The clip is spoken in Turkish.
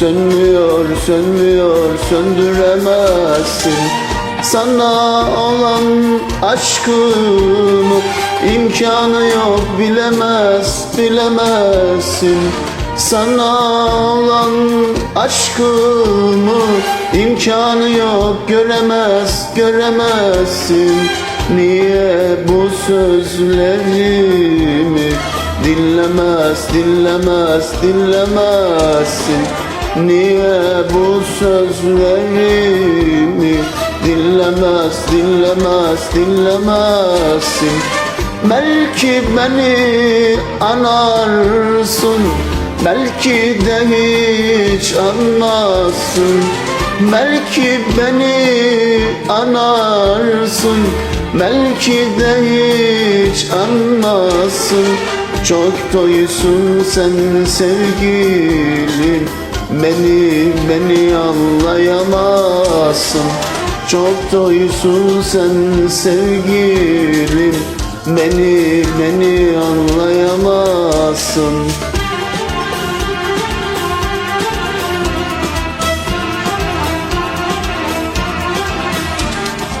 Sönmüyor, sönmüyor, söndüremezsin. Sana olan aşkımı imkanı yok bilemez, bilemezsin. Sana olan aşkımı imkanı yok göremez, göremezsin. Niye bu sözlerimi dinlemez, dinlemez, dinlemezsin Niye bu sözlerimi dinlemez, dinlemez, dinlemezsin? Belki beni anarsın Belki de hiç anmazsın Belki beni anarsın Belki de hiç anmazsın Çok toysun sen sevgilim Beni, beni anlayamazsın. Çok toysun sen sevgilim. Beni, beni anlayamazsın